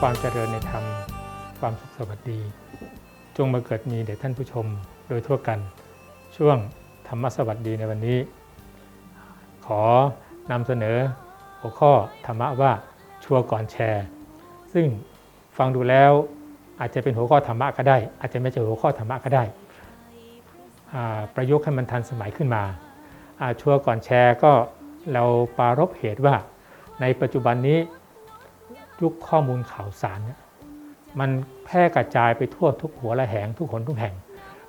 ความเจริญในธรรม ความสุขสวัสดี จงมาเกิดมีแด่ท่านผู้ชมโดยทั่วกัน ช่วงธรรมสวัสดีในวันนี้ ขอนำเสนอหัวข้อธรรมะว่าชัวร์ก่อนแชร์ ซึ่งฟังดูแล้วอาจจะเป็นหัวข้อธรรมะก็ได้ อาจจะไม่ใช่หัวข้อธรรมะก็ได้ ประยุกต์ให้มันทันสมัยขึ้นมาชัวร์ก่อนแชร์ก็เราปรารบเหตุว่าในปัจจุบันนี้ ยุคข้อมูลข่าวสารเนี่ยมันแพร่กระจายไปทั่วทุกหัวละแหงทุกคนทุกแห่ง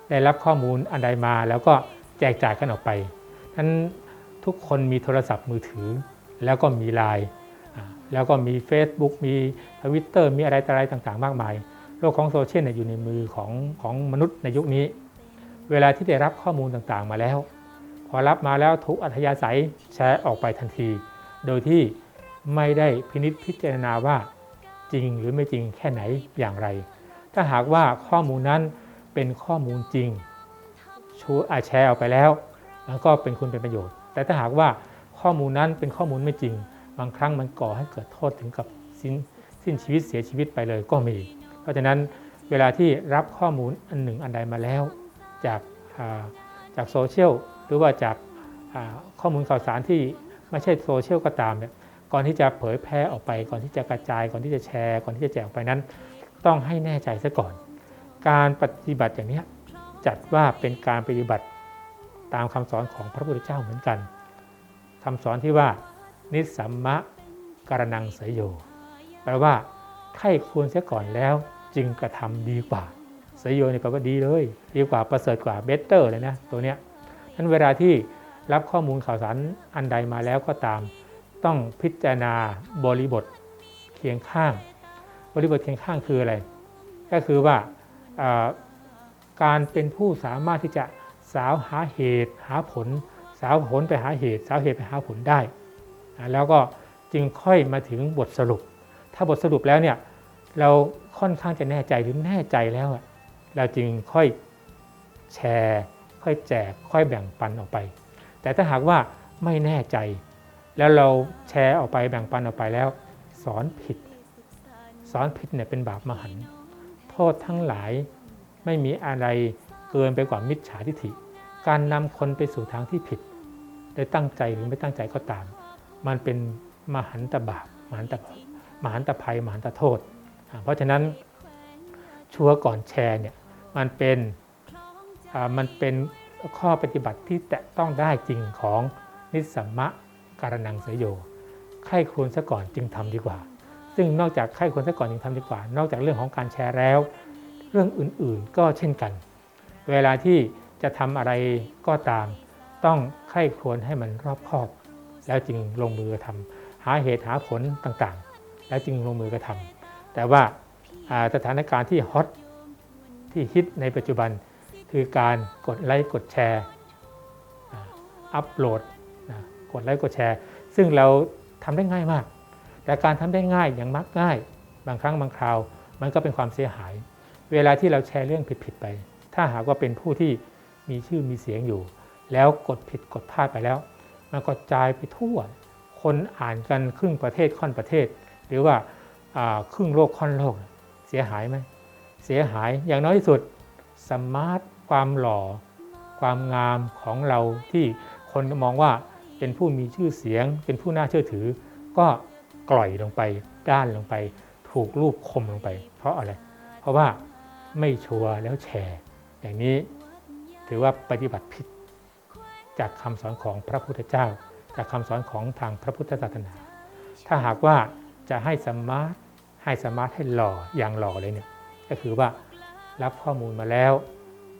ได้รับข้อมูลอันใดมาแล้วก็แจกจ่ายกันออกไปนั้นทุกคนมีโทรศัพท์มือถือ แล้วก็มีไลน์แล้วก็มี Facebook มีทวิตเตอร์มีอะไรต่ออะไรต่างๆ มากมาย โลกของโซเชียลเนี่ยอยู่ในมือของของมนุษย์ในยุคนี้ เวลาที่ได้รับข้อมูลต่างๆมาแล้ว พอรับมาแล้วทุกอัธยาศัยแชร์ออกไปทันที โดยที่ ไม่ได้พินิจพิจารณาว่าจริงหรือไม่จริงแค่ไหนอย่างไร ถ้าหากว่าข้อมูลนั้นเป็นข้อมูลจริงชูอาแชร์ออกไปแล้วมันก็เป็นคุณเป็นประโยชน์ แต่ถ้าหากว่าข้อมูลนั้นเป็นข้อมูลไม่จริง บางครั้งมันก่อให้เกิดโทษถึงกับสิ้นสิ้นชีวิตเสียชีวิตไปเลยก็มี เพราะฉะนั้นเวลาที่รับข้อมูลอันหนึ่งอันใดมาแล้ว จากาจากโซเชียลหรือว่าจากาข้อมูลข่าวสารที่ไม่ใช่โซเชียลก็ตามเนี่ย ก่อนที่จะเผยแพร่ออกไป ก่อนที่จะกระจาย ก่อนที่จะแชร์ ก่อนที่จะแจกไปนั้น ต้องให้แน่ใจซะก่อน การปฏิบัติอย่างนี้จัดว่าเป็นการปฏิบัติตามคำสอนของพระพุทธเจ้าเหมือนกันคำสอนที่ว่า นิสสัมมะการนังเสยโยแปลว่าใครควรเสียก่อนแล้วจึงกระทำดีกว่าเสยโยนี่แปลว่าดีเลย ดีกว่าประเสริฐกว่าเบสเตอร์เลยนะตัวเนี้ยนั้นเวลาที่รับข้อมูลข่าวสารอันใดมาแล้วก็ตาม ต้องพิจารณาบริบทเคียงข้าง บริบทเคียงข้างคืออะไร ก็คือว่าการเป็นผู้สามารถที่จะสาวหาเหตุหาผล สาวผลไปหาเหตุ สาวเหตุไปหาผลได้ แล้วก็จึงค่อยมาถึงบทสรุป ถ้าบทสรุปแล้วเนี่ยเราค่อนข้างจะแน่ใจหรือแน่ใจแล้วอะเราจึงค่อยแชร์ ค่อยแจก ค่อยแบ่งปันออกไป แต่ถ้าหากว่าไม่แน่ใจ แล้วเราแชร์ออกไปแบ่งปันออกไปแล้ว สอนผิด สอนผิดเนี่ยเป็นบาปมหันตโทษทั้งหลายไม่มีอะไรเกินไปกว่ามิจฉาทิฏฐิ การนำคนไปสู่ทางที่ผิดโดยตั้งใจหรือไม่ตั้งใจก็ตาม มันเป็นมหันตบาปมหันตมหันตภัยมหันตโทษ เพราะฉะนั้นชัวร์ก่อนแชร์เนี่ยมันเป็นมันเป็นข้อปฏิบัติที่แตะต้องได้จริงของนิสสัมมะ การนังเสยโยใครควรซะก่อนจึงทำดีกว่า ซึ่งนอกจากใครควรซะก่อนจึงทำดีกว่า นอกจากเรื่องของการแชร์แล้ว เรื่องอื่นๆก็เช่นกัน เวลาที่จะทำอะไรก็ตาม ต้องใคร่ควญให้มันรอบคอบ แล้วจึงลงมือกระทำหาเหตุหาผลต่างๆ แล้วจึงลงมือกระทำแต่ว่าสถานการณ์ที่ฮอตที่ฮิตในปัจจุบันคือการกดไลค์กดแชร์อัปโหลด กดไลค์กดแชร์ ซึ่งเราทำได้ง่ายมาก แต่การทำได้ง่ายอย่างมักง่าย บางครั้งบางคราว มันก็เป็นความเสียหาย เวลาที่เราแชร์เรื่องผิดๆไป ถ้าหากว่าเป็นผู้ที่มีชื่อมีเสียงอยู่ แล้วกดผิดกดพลาดไปแล้ว มันก็จายไปทั่ว คนอ่านกันครึ่งประเทศค่อนประเทศ หรือว่าอ่าครึ่งโลกค่อนโลกเสียหายไหมเสียหายอย่างน้อยที่สุดสมาร์ทความหล่อ ความงามของเราที่คนมองว่า เป็นผู้มีชื่อเสียง เป็นผู้น่าเชื่อถือ ก็กล่อยลงไปด้านลงไป ถูกรูปคมลงไป เพราะอะไร เพราะว่าไม่ชัวร์แล้วแชร์ อย่างนี้ถือว่าปฏิบัติผิด จากคำสอนของพระพุทธเจ้า จากคำสอนของทางพระพุทธศาสนา ถ้าหากว่าจะให้สมาร์ทให้สมาร์ทให้หล่ออย่างหล่อเลยเนี่ยก็คือว่ารับข้อมูลมาแล้ว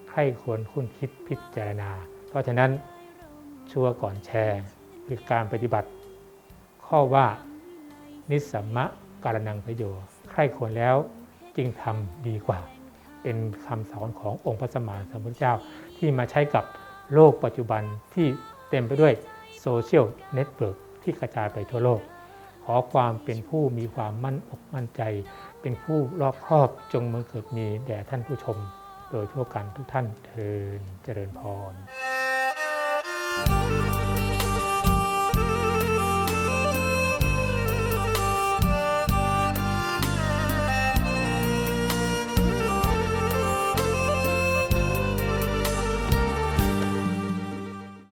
ใครควรคุณคิดพิจารณา เพราะฉะนั้น ชัวก่อนแชร์คือการปฏิบัติ ข้อว่านิสสัมมะการนังประโยชน์ใครควรแล้วจึงทำดีกว่า เป็นคำสอนขององค์พระสมมาสมพุทธเจ้าที่มาใช้กับโลกปัจจุบันที่เต็มไปด้วยโซเชียลเน็ตเวิร์กที่กระจายไปทั่วโลก ขอความเป็นผู้มีความมั่นอกมั่นใจ เป็นผู้รอบครอบจงมังเกิดมีแด่ท่านผู้ชม โดยทั่วกันทุกท่านเทินเจริญพร